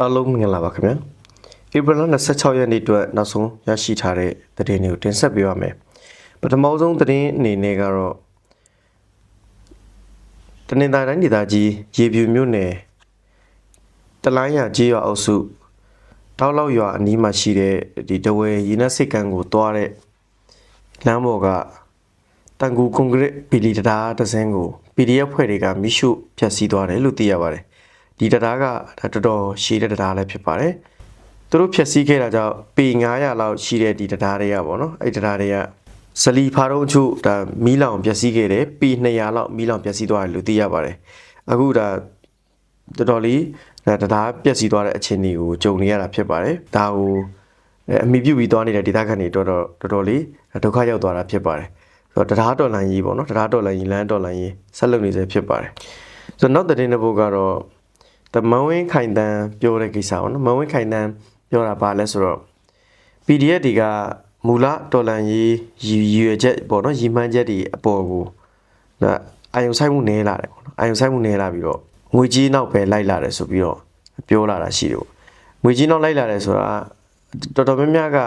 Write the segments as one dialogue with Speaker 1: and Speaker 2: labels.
Speaker 1: အားလုံးမင်္ဂလာပါခင်ဗျာဧပြီလ26ရက်နေ့အတွက်နောက်ဆုံးရရှိထားတဲ့သတင်းတွေကိုတင်ဆက်ပေးပါမယ်ပထမဆုံးသတင်းအနေနဲ့ကတော့တနင်္သာရီတိုင်းဒေသကြီးရေပြူမြို့နယ်တလိုင်းရကြေးရွာအုပ်စုတောက်လောက်ရွာအနီးမှာရှိတဲ့ဒီတဝဲရေနက်စိတ်ကန်းကိုတွားတဲ့လမ်းပေါ်ကတန်ကူကွန်ကရစ်ပီလီတရားတစ်စင်းကို PDF ဖွဲ့တွေကမိရှုဖျက်ဆီးသွားတယ်လို့သိရပါတယ် ဒီတရားကဒါတော်တော်ရှည်တဲ့တရားလည်းဖြစ်ပါတယ်သူတို့ဖျက်ဆီးခဲ့တာကြောင့်ပေ900လောက်ရှိတဲ့ဒီတရားတွေကပေါ့နော်အဲ့တရားတွေကဇလီဖာတုံးအချို့ဒါမီးလောင်ပျက်စီးခဲ့တယ်ပေ200လောက်မီးလောင်ပျက်စီးသွားတယ်လို့သိရပါတယ်အခုဒါတော်တော်လေးဒါတရားပျက်စီးသွားတဲ့အခြေအနေကိုကြုံနေရတာဖြစ်ပါတယ်။ဒါကိုအဲအမိပြုပြီးသွားနေတဲ့ဒေသခံတွေတော်တော်တော်တော်လေးဒုက္ခရောက်သွားတာဖြစ်ပါတယ်။ဆိုတော့တရားတော်လန်ကြီးပေါ့နော်တရားတော်လန်ကြီးလမ်းတော်လန်ကြီးဆက်လုပ်နေစေဖြစ်ပါတယ်။ဆိုတော့နောက်သတင်းတစ်ပုဒ်ကတော့ တမန်ဝင်းခိုင်တန်းပြောတဲ့ကိစ္စပေါ့နော်မန်ဝင်းခိုင်တန်းပြောတာပါလဲဆိုတော့ PDF တွေကမူလတော်လန်ကြီးရည်ရွယ်ချက်ပေါ့နော်ရည်မှန်းချက်တွေအပေါ်ကိုဒါအာယုံဆိုင်မှုနည်းလာတယ်ပေါ့နော်အာယုံဆိုင်မှုနည်းလာပြီးတော့ငွေကြီးနောက်ပဲလိုက်လာတယ်ဆိုပြီးတော့ပြောလာတာရှိတယ်ပေါ့ငွေကြီးနောက်လိုက်လာတယ်ဆိုတာတော်တော်များများက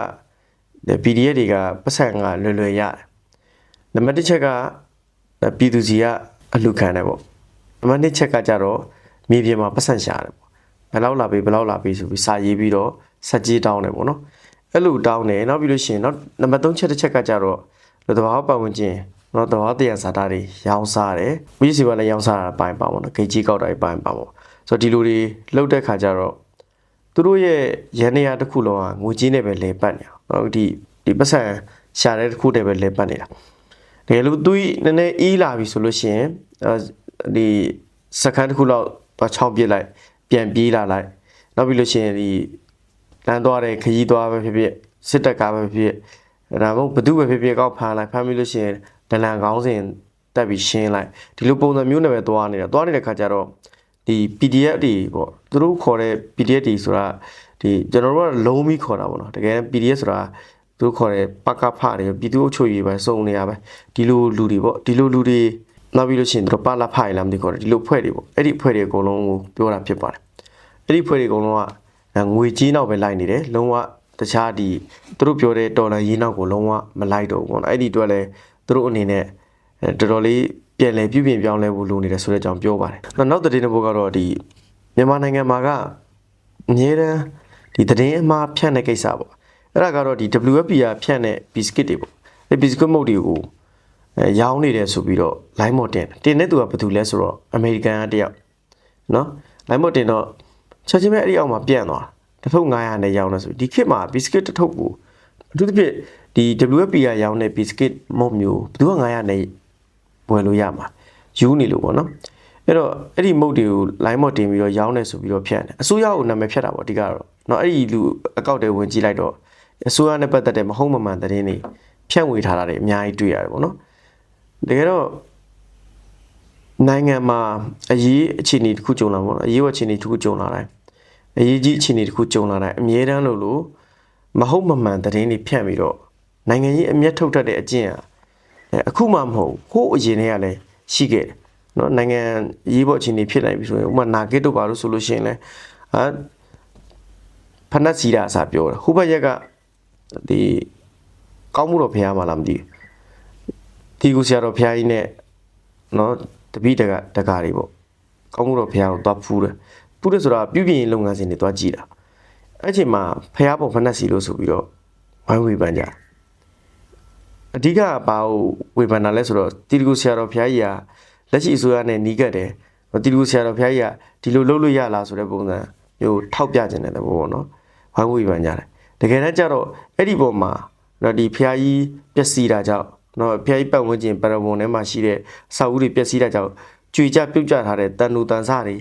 Speaker 1: PDF တွေကပတ်စံကလွယ်လွယ်ရတယ်နံပါတ်တစ်ချက်ကပြည်သူစီကအလှခံတယ်ပေါ့နံပါတ်နှစ်ချက်ကကြတော့ မြေပြင်မှာပတ်စံရှာတယ်ပေါ့ဘယ်လောက်လာပြီဘယ်လောက်လာပြီဆိုပြီးစာရေးပြီးတော့စက်ကြီးတောင်းတယ်ပေါ့နော်အဲ့လိုတောင်းတယ်နောက်ပြီးလို့ရှိရင်နောက်နံပါတ်3ချက်တစ်ချက်ကကြတော့လူတဘာပတ်ဝန်းကျင်နော်တဘာတရားစာတာတွေရောင်းစားတယ်မိစီကလည်းရောင်းစားတာပိုင်းပါပေါ့နော်ဂိတ်ကြီးကောက်တာပိုင်းပါပေါ့ဆိုတော့ဒီလိုတွေလှုပ်တဲ့ခါကျတော့သူတို့ရဲ့ရန်နေရာတစ်ခုလုံးကငွေကြီးနဲ့ပဲလဲပတ်နေတာနော်ဒီဒီပတ်စံရှာတဲ့တစ်ခုတည်းပဲလဲပတ်နေတာတကယ်လို့သူနည်းနည်းအေးလာပြီဆိုလို့ရှိရင်ဒီစကန်တစ်ခုလောက် တော့ချောင်းပြစ်လိုက်ပြန်ပြေးလာလိုက်နောက်ပြီးလို့ရှိရင်ဒီလမ်းသွားတဲ့ခရီးသွားပဲဖြစ်ဖြစ်စစ်တပ်ကားပဲဖြစ်ဖြစ်ဒါမှမဟုတ်ဘသူပဲဖြစ်ဖြစ်ကောက်ဖမ်းလိုက်ဖမ်းပြီးလို့ရှိရင်ဒလန်ကောင်းစဉ်တက်ပြီးရှင်းလိုက်ဒီလိုပုံစံမျိုးနဲ့ပဲသွားနေတာသွားနေတဲ့ခါကျတော့ဒီ PDF တွေပေါ့သူတို့ခေါ်တဲ့ PDF တွေဆိုတာဒီကျွန်တော်တို့ကလုံးပြီးခေါ်တာပေါ့နော်တကယ် PDF ဆိုတာသူတို့ခေါ်တဲ့ပကဖတွေပြည်သူ့အုပ်ချုပ်ရေးပဲစုံနေရပဲဒီလိုလူတွေပေါ့ဒီလိုလူတွေ နောက်ပြီးလို့ရှိရင်သူတို့ပလာဖိုင်လာမသိခေါ်တယ်ဒီလိုဖွဲ့တွေပေါ့အဲ့ဒီဖွဲ့တွေအကုန်လုံးကိုပြောတာဖြစ်ပါတယ်အဲ့ဒီဖွဲ့တွေအကုန်လုံးကငွေကြီးနောက်ပဲလိုက်နေတယ်လုံးဝတခြားဒီသူတို့ပြောတဲ့တော်လန်ရေးနောက်ကိုလုံးဝမလိုက်တော့ဘူးပေါ့နော်အဲ့ဒီအတွက်လဲသူတို့အနေနဲ့အဲတော်တော်လေးပြန်လဲပြုပြင်ပြောင်းလဲဖို့လိုနေတယ်ဆိုတဲ့အကြောင်းပြောပါတယ်နောက်နောက်သတင်းတစ်ပုဒ်ကတော့ဒီမြန်မာနိုင်ငံမှာကအမြဲတမ်းဒီသတင်းအမှားဖြန့်တဲ့ကိစ္စပေါ့အဲ့ဒါကတော့ဒီ WFP ကဖြန့်တဲ့ biscuit တွေပေါ့အဲ့ biscuit မုတ်တွေကို အဲရောင်းနေတယ်ဆိုပြီးတော့ line မော်တင်တယ်တင်တဲ့သူကဘယ်သူလဲဆိုတော့အမေရိကန်ကတယောက်နော် line မော်တင်တော့ချက်ချင်းပဲအဲ့ဒီအောက်မှာပြန့်သွားတစ်ထုပ်900နဲ့ရောင်းတယ်ဆိုဒီခေတ်မှာ biscuit တစ်ထုပ်ကိုအထူးသဖြင့်ဒီ WFP ကရောင်းတဲ့ biscuit မုတ်မျိုးဘယ်သူက900နဲ့ဝယ်လို့ရမှာယူနေလို့ပေါ့နော်အဲ့တော့အဲ့ဒီမုတ်တွေကို line မော်တင်ပြီးတော့ရောင်းနေဆိုပြီးတော့ဖြန့်တယ်အစိုးရကိုနာမည်ဖြတ်တာပေါ့အဓိကတော့เนาะအဲ့ဒီလူအကောက်တွေဝင်ကြည့်လိုက်တော့အစိုးရနဲ့ပတ်သက်တဲ့မဟုတ်မမှန်သတင်းတွေဖြန့်ဝေထားတာတွေအများကြီးတွေ့ရတယ်ပေါ့နော် တကယ်တော့နိုင်ငံမှာအရေးအခြေအနေတစ်ခုကြုံလာပေါ့နော်အရေးဝအခြေအနေတစ်ခုကြုံလာတိုင်းအရေးကြီးအခြေအနေတစ်ခုကြုံလာတိုင်းအမြဲတမ်းလို့လို့မဟုတ်မမှန်သတင်းတွေဖြန့်ပြီးတော့နိုင်ငံကြီးအမျက်ထုတ်တတ်တဲ့အကျင့်ဟာအဲအခုမှမဟုတ်ဟိုးအရင်တည်းကလည်းရှိခဲ့တယ်နော်နိုင်ငံရေးပေါ်အခြေအနေဖြစ်နိုင်ပြီဆိုရင်ဥပမာနာဂစ်တို့ပါလို့ဆိုလို့ရှိရင်လည်းဟာဖနက်စီတာအစားပြောတယ်ဟိုဘက်ရက်ကဒီကောင်းမှုတော့ဖះမှာလားမသိဘူး ဒီကူဆရာတော်ဖះကြီးနဲ့နော်တပိတကတကာတွေပေါ့ကောင်းမှုတော့ဖះကိုသွားဖူးတယ်ဖူးတယ်ဆိုတာပြုပြင်ရေးလုပ်ငန်းစဉ်တွေသွားကြည့်တာအဲ့ချိန်မှာဖះပေါ်ဖနက်စီလို့ဆိုပြီးတော့ဝိုင်းဝေပန်းကြတယ်အဓိကဘာကိုဝေဖန်တာလဲဆိုတော့တီတကူဆရာတော်ဖះကြီးကလက်ရှိအစိုးရနဲ့နီးကပ်တယ်တီတကူဆရာတော်ဖះကြီးကဒီလိုလုပ်လို့ရလားဆိုတဲ့ပုံစံမျိုးထောက်ပြခြင်းတဲ့ဘောပေါ့နော်ဝိုင်းဝေပန်းကြတယ်တကယ်တမ်းကျတော့အဲ့ဒီပုံမှာတော့ဒီဖះကြီးပျက်စီးတာကြောင့် နော်ဖះကြီးပတ်ဝန်းကျင်ပရဝုံထဲမှာရှိတဲ့စာအုပ်တွေပျက်စီးတာကြောင့်ကြွေကြပြုတ်ကျထားတဲ့တန်တူတန်စတွေ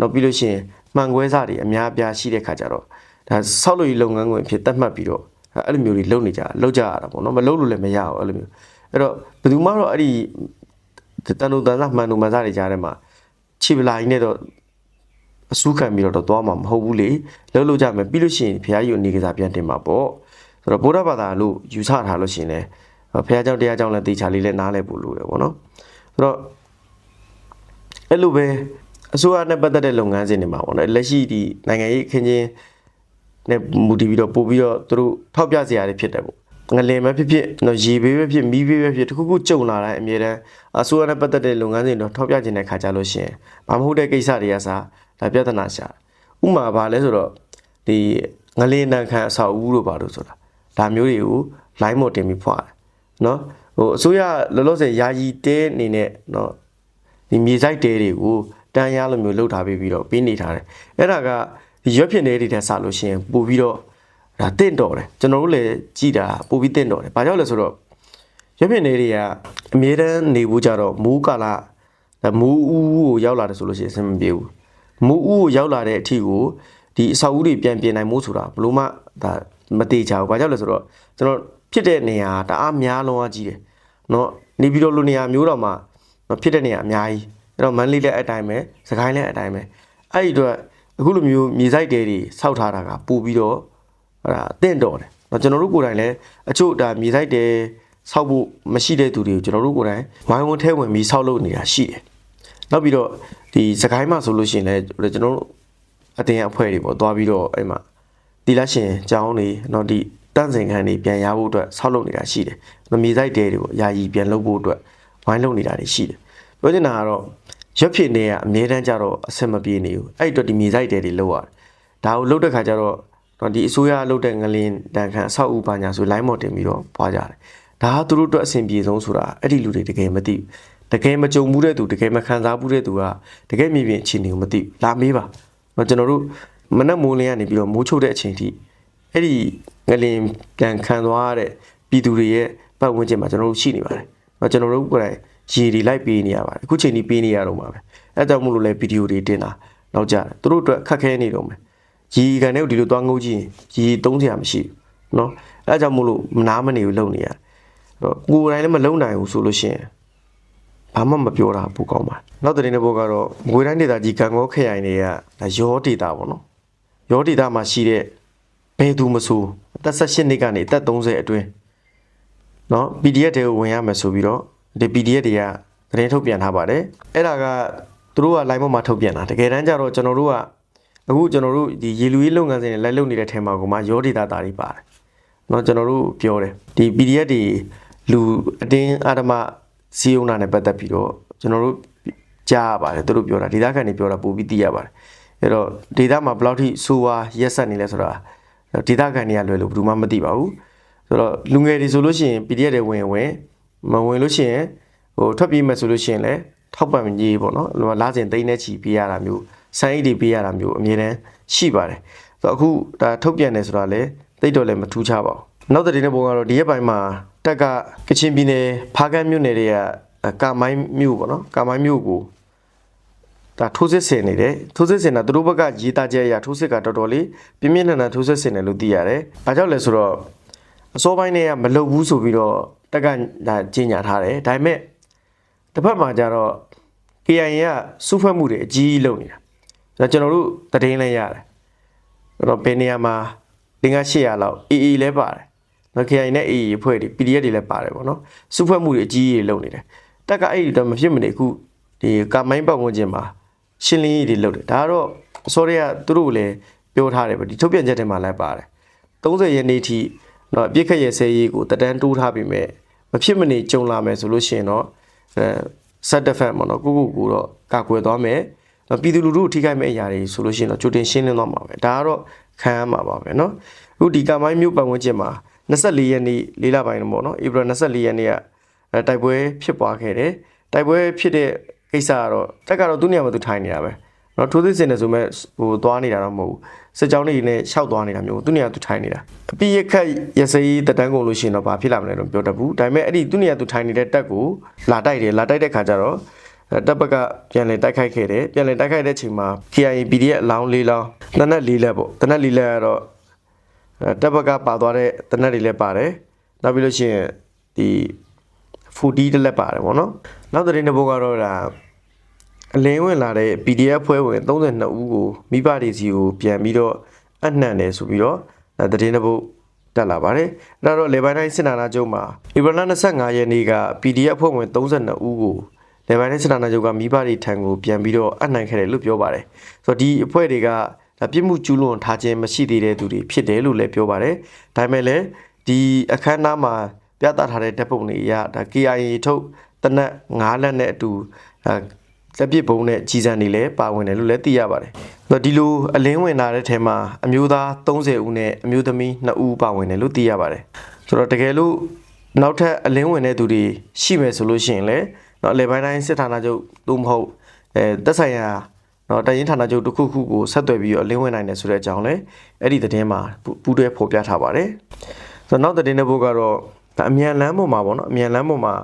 Speaker 1: နော်ပြီးလို့ရှိရင်မှန်ခွဲစတွေအများအပြားရှိတဲ့ခါကျတော့ဒါဆောက်လုပ်ရေးလုပ်ငန်းခွင်ဖြစ်သတ်မှတ်ပြီးတော့အဲ့လိုမျိုးတွေလုပ်နေကြလုပ်ကြရတာပေါ့နော်မလုပ်လို့လည်းမရဘူးအဲ့လိုမျိုးအဲ့တော့ဘယ်သူမှတော့အဲ့ဒီတန်တူတန်စမှန်တူမှန်စတွေကြားထဲမှာခြေပလာကြီးနဲ့တော့အဆူးခံပြီးတော့သွားမှာမဟုတ်ဘူးလေလှုပ်လို့ကြမယ်ပြီးလို့ရှိရင်ဘုရားကြီးကိုနေကစားပြန်တင်မှာပေါ့ဆိုတော့ဗုဒ္ဓဘာသာလို့ယူဆထားလို့ရှိရင်လည်း ဘုရားကျောင်းတရားကျောင်းလည်းတေချာလေးလည်းနားလည်ဖို့လိုတယ်ပေါ့နော်ဆိုတော့အဲ့လိုပဲအစိုးရနဲ့ပတ်သက်တဲ့လုပ်ငန်းစဉ်တွေမှာပေါ့နော်လက်ရှိဒီနိုင်ငံရေးအခင်းချင်းနဲ့မူတည်ပြီးတော့ပို့ပြီးတော့သူတို့ထောက်ပြစရာတွေဖြစ်တယ်ပေါ့ငလင်ပဲဖြစ်ဖြစ်နော်ရေဘေးပဲဖြစ်မီးဘေးပဲဖြစ်တခုခုကြုံလာတိုင်းအမြဲတမ်းအစိုးရနဲ့ပတ်သက်တဲ့လုပ်ငန်းစဉ်တွေထောက်ပြခြင်းတဲ့ခါကြလို့ရှိရင်ဘာမဟုတ်တဲ့ကိစ္စတွေကစားဒါပြဿနာရှာဥပမာဘာလဲဆိုတော့ဒီငလင်နံခံအဆောက်အဦလို့ပါလို့ဆိုတာဒါမျိုးတွေကို line မော်တင်ပြီးဖွာတယ် နော်ဟိုအစိုးရလောလောဆယ်ယာယီတဲအနေနဲ့နော်ဒီမြေဆိုင်တဲတွေကိုတန်းရလိုမျိုးလှုပ်ထားပြီးပြီးတော့ပေးနေထားတယ်အဲ့ဒါကဒီရွက်ဖြစ်နေတဲ့တဲ့ဆလို့ရှိရင်ပို့ပြီးတော့ဒါတင့်တော်တယ်ကျွန်တော်တို့လည်းကြည်တာပို့ပြီးတင့်တော်တယ်ဘာကြောင့်လဲဆိုတော့ရွက်ဖြစ်နေတွေကအမြဲတမ်းနေဖို့ကြတော့မူးကာလဒါမူးဦးကိုရောက်လာတယ်ဆိုလို့ရှိရင်အဆင်မပြေဘူးမူးဦးကိုရောက်လာတဲ့အထိကိုဒီအဆောက်အဦတွေပြန်ပြင်နိုင်မှုဆိုတာဘလို့မှဒါမသေးချဘူးဘာကြောင့်လဲဆိုတော့ကျွန်တော် ဖြစ်တဲ့နေရာတအားများလုံးအားကြီးတယ်เนาะနေပြီးတော့လူနေရာမျိုးတော့မှ မဖြစ်တဲ့နေရာအများကြီးအဲ့တော့မန်လေးလည်းအတိုင်းပဲစကိုင်းလည်းအတိုင်းပဲအဲ့ဒီတော့အခုလိုမျိုးမြေဆိုင်တဲတွေစောက်ထားတာကပို့ပြီးတော့အဲ့ဒါတင့်တော်တယ်เนาะကျွန်တော်တို့ကိုယ်တိုင်လည်းအချို့ဒါမြေဆိုင်တဲစောက်ဖို့မရှိတဲ့သူတွေကိုကျွန်တော်တို့ကိုယ်တိုင်ဝိုင်းဝန်းထဲဝင်ပြီးစောက်လုပ်နေတာရှိတယ်နောက်ပြီးတော့ဒီစကိုင်းမှာဆိုလို့ရှိရင်လည်းကျွန်တော်တို့အတင်အဖွဲ့တွေပေါ့သွားပြီးတော့အဲ့မှာတီလာရှင်ကျောင်းတွေเนาะဒီ တန့်စင်ခန်းတွေပြန်ရဖို့အတွက်ဆောက်လုပ်နေတာရှိတယ်။မြေဆိုင်တဲတွေပေါ့ယာယီပြန်လုပ်ဖို့အတွက်ဝိုင်းလုပ်နေတာတွေရှိတယ်ပြောချင်တာကတော့ရွက်ဖြစ်နေရအမြဲတမ်းကြတော့အဆင်မပြေနေဘူးအဲ့ဒီတော့ဒီမြေဆိုင်တဲတွေလောက်ရတယ်ဒါကိုလုပ်တဲ့ခါကျတော့တော့ဒီအစိုးရလုပ်တဲ့ငလင်တန်ခမ်းအဆောက်အဦပါညာဆို line မော်တင်ပြီးတော့ပွားကြတယ်ဒါကသူတို့အတွက်အဆင်ပြေဆုံးဆိုတာအဲ့ဒီလူတွေတကယ်မသိဘူးတကယ်မကြုံဘူးတဲ့သူတကယ်မခံစားဘူးတဲ့သူကတကယ်မြေပြင်အခြေအနေကိုမသိဘူးလာမေးပါတော့ကျွန်တော်တို့မနက်မိုးလင်းကနေပြီးတော့မိုးချုပ်တဲ့အချိန်ထိ အဲ့ဒီငလင်ပြန်ခံသွားရတဲ့ပြည်သူတွေရဲ့ပတ်ဝန်းကျင်မှာကျွန်တော်တို့ရှိနေပါတယ်။တော့ကျွန်တော်တို့ကိုယ်တိုင်ရေတွေလိုက်ပေးနေရပါတယ်။အခုချိန်ဒီပေးနေရတော့မှာပဲ။အဲကြောင့်မို့လို့လဲဗီဒီယိုတွေတင်တာနောက်ကြတယ်။သူတို့အတွက်ခက်ခဲနေတော့မယ်။ရေကန်တဲ့ဒီလိုသွားငုတ်ကြည့်ရင်ရေသုံးစရာမရှိဘူး။နော်။အဲကြောင့်မို့လို့မနာမနေဘူးလုံနေရတယ်။တော့ကိုယ်တိုင်လည်းမလုံနိုင်ဘူးဆိုလို့ရှိရင်ဘာမှမပြောတာပိုကောင်းပါနောက်တဲ့နေ့ဘောကတော့ငွေတိုင်းဒေတာကြီးကံကောခရိုင်တွေကဒါရောဒေတာပေါ့နော်ရောဒေတာမှာရှိတဲ့ ဘယ်သူမဆိုအသက်18နှစ်ကနေအသက်30အတွင်းเนาะ PDF တွေကိုဝင်ရမယ်ဆိုပြီးတော့ဒီ PDF တွေကသတင်းထုတ်ပြန်ထားပါတယ်အဲ့ဒါကသူတို့က line ပေါ်မှာထုတ်ပြန်တာတကယ်တမ်းကျတော့ကျွန်တော်တို့ကအခုကျွန်တော်တို့ဒီရေလူရေးလုပ်ငန်းစဉ်တွေလိုက်လုပ်နေတဲ့ထဲမှာကမှရောဒေတာတာတွေပါတယ်เนาะကျွန်တော်တို့ပြောတယ်ဒီ PDF တွေလူအတင်းအာဓမစီယုံနာနဲ့ပတ်သက်ပြီးတော့ကျွန်တော်တို့ကြားရပါတယ်သူတို့ပြောတာဒေတာခံတွေပြောတာပို့ပြီးသိရပါတယ်အဲ့တော့ဒေတာမှာဘယ်လောက်ထိစိုးဝါရက်ဆက်နေလဲဆိုတာ ဒေတာခံတွေကလွယ်လို့ဘယ်သူမှမသိပါဘူးဆိုတော့လူငယ်တွေဆိုလို့ရှိရင် PDF တွေဝင်ဝင်မဝင်လို့ရှိရင်ဟိုထွက်ပြေးမယ်ဆိုလို့ရှိရင်လည်းထောက်ပံ့ကြီးပေါ့နော်ဟိုလာစဉ်သိန်းနဲ့ချီပေးရတာမျိုးဆိုင်းအိတ်တွေပေးရတာမျိုးအမြဲတမ်းရှိပါတယ်ဆိုတော့အခုဒါထုတ်ပြန်တယ်ဆိုတာလည်းသိတော့လည်းမထူးခြားပါဘူးနောက်တဲ့နေ့ပုံကတော့ဒီရက်ပိုင်းမှာတက်ကကချင်ပြည်နယ်ဖားကန်းမြို့နယ်တွေကကာမိုင်းမြို့ပေါ့နော်ကာမိုင်းမြို့ကို ဒါထိုးစစ်ဆင်နေတယ်ထိုးစစ်ဆင်တာသူတို့ဘက်ကရေးသားချက်အရထိုးစစ်ကတော်တော်လေးပြင်းပြင်းထန်ထန်ထိုးစစ်ဆင်တယ်လို့သိရတယ်။ဘာကြောင့်လဲဆိုတော့အစောပိုင်းတွေကမလုပ်ဘူးဆိုပြီးတော့တက်ကဒါကြီးညာထားတယ်။ဒါပေမဲ့တစ်ဖက်မှာကျတော့ KIA ကစုဖွဲ့မှုတွေအကြီးကြီးလုပ်နေတာ။ဒါကျွန်တော်တို့သတင်းလည်းရတယ်။အဲ့တော့ဘယ်နေရာမှာ5800လောက် AA လည်းပါတယ်။နော် KIA နဲ့ AA ဖွဲ့တွေ PDF တွေလည်းပါတယ်ပေါ့နော်။စုဖွဲ့မှုတွေအကြီးကြီးလုပ်နေတယ်။တက်ကအဲ့ဒီတော့မဖြစ်မနေအခုဒီကာမိုင်းပတ်ဝန်းကျင်မှာ ရှင်းလင်းရေးတွေလုပ်တယ်။ဒါကတော့အစောတွေကသူတို့လည်းပြောထားတယ်ပဲဒီထုတ်ပြန်ချက်ထဲမှာလည်းပါတယ်။30ရက်နေ့ထိတော့အပြစ်ခက်ရဲ့ဆဲရေးကိုတတန်းတိုးထားပြီးမဲ့မဖြစ်မနေကြုံလာမယ်ဆိုလို့ရှိရင်တော့အဲဆက်တစ်ဖက်ပေါ့နော်ကိုကိုကိုတော့ကာကွယ်သွားမယ်။ပြည်သူလူထုထိခိုက်မဲ့အရာတွေဆိုလို့ရှိရင်တော့ကြိုတင်ရှင်းလင်းသွားမှာပဲဒါကတော့ခံရမှာပါပဲเนาะအခုဒီကာမိုင်းမြို့ပတ်ဝန်းကျင်မှာ24ရက်နေ့လေးလပိုင်းတော့ပေါ့နော်ဧပြီ24ရက်နေ့ကတိုက်ပွဲဖြစ်ပွားခဲ့တယ်တိုက်ပွဲဖြစ်တဲ့ ကိစ္စကတော့တက်ကတော့သူ့နေရာမှာသူထိုင်နေတာပဲနော်ထိုးသိစင်နေဆိုမဲ့ဟိုသွားနေတာတော့မဟုတ်ဘူးစစ်ကြောင်းတွေနဲ့ရှောက်သွားနေတာမျိုးသူ့နေရာသူထိုင်နေတာအပြည့်ရခက်ရစေးတတန်းကုန်လို့ရှိရင်တော့ဘာဖြစ်လာမလဲတော့ပြောတတ်ဘူးဒါပေမဲ့အဲ့ဒီသူ့နေရာသူထိုင်နေတဲ့တက်ကိုလာတိုက်တယ်လာတိုက်တဲ့ခါကျတော့တပ်ဘက်ကပြန်လည်တိုက်ခိုက်ခဲ့တယ်ပြန်လည်တိုက်ခိုက်တဲ့အချိန်မှာ KIA PDF အလောင်း၄လောင်းတနက်၄လက်ပေါ့တနက်၄လက်ကတော့တပ်ဘက်ကပါသွားတဲ့တနက်တွေလည်းပါတယ်နောက်ပြီးလို့ရှိရင်ဒီ ဖူဒီတစ်လက်ပါတယ်ပေါ့နော်နောက်တဲ့နေ့ဘုတ်ကတော့ဒါအလင်းဝင်လာတဲ့ PDF ဖွဲ့ဝင်32ဦးကိုမိဘတွေစီကိုပြန်ပြီးတော့အနှံ့တယ်ဆိုပြီးတော့တည်င်းတစ်ပုတ်တက်လာပါတယ်။ဒါတော့လေပိုင်းတိုင်းစစ်နာနာကျုံမှာဧပြီလ25ရက်နေ့က PDF ဖွဲ့ဝင်32ဦးကိုလေပိုင်းနဲ့စစ်ဌာနချုပ်ကမိဘတွေထံကိုပြန်ပြီးတော့အနှံခဲ့တယ်လို့ပြောပါတယ်ဆိုတော့ဒီအဖွဲ့တွေကဒါပြစ်မှုကျူးလွန်ထားခြင်းမရှိသေးတဲ့သူတွေဖြစ်တယ်လို့လည်းပြောပါတယ်ဒါပေမဲ့လည်းဒီအခမ်းအနားမှာ ပြသထားတဲ့ဓာတ်ပုံတွေအရဒါ KIA ထုတ်တနက်၅လက်နဲ့အတူလက်ပစ်ဘုံနဲ့ကြီးစံတွေလည်းပါဝင်တယ်လို့လည်းသိရပါတယ်။ဆိုတော့ဒီလိုအလင်းဝင်လာတဲ့ထဲမှာအမျိုးသား30ဦးနဲ့အမျိုးသမီး2ဦးပါဝင်တယ်လို့သိရပါတယ်။ဆိုတော့တကယ်လို့နောက်ထပ်အလင်းဝင်တဲ့သူတွေရှိမယ်ဆိုလို့ရှိရင်လည်းနော်အလဲပိုင်းတိုင်းစစ်ဌာနချုပ်သို့မဟုတ်အဲတက်ဆိုင်ရာနော်တိုင်းဌာနချုပ်တစ်ခုခုကိုဆက်သွယ်ပြီးတော့အလင်းဝင်နိုင်တယ်ဆိုတဲ့အကြောင်းလည်းအဲ့ဒီသတင်းမှာပူးတွဲဖော်ပြထားပါတယ်။ဆိုတော့နောက်သတင်းတစ်ပုဒ်ကတော့ ဒါအမြန်လမ်းပေါ်မှာပေါ့နော်အမြန်လမ်းပေါ်မှာ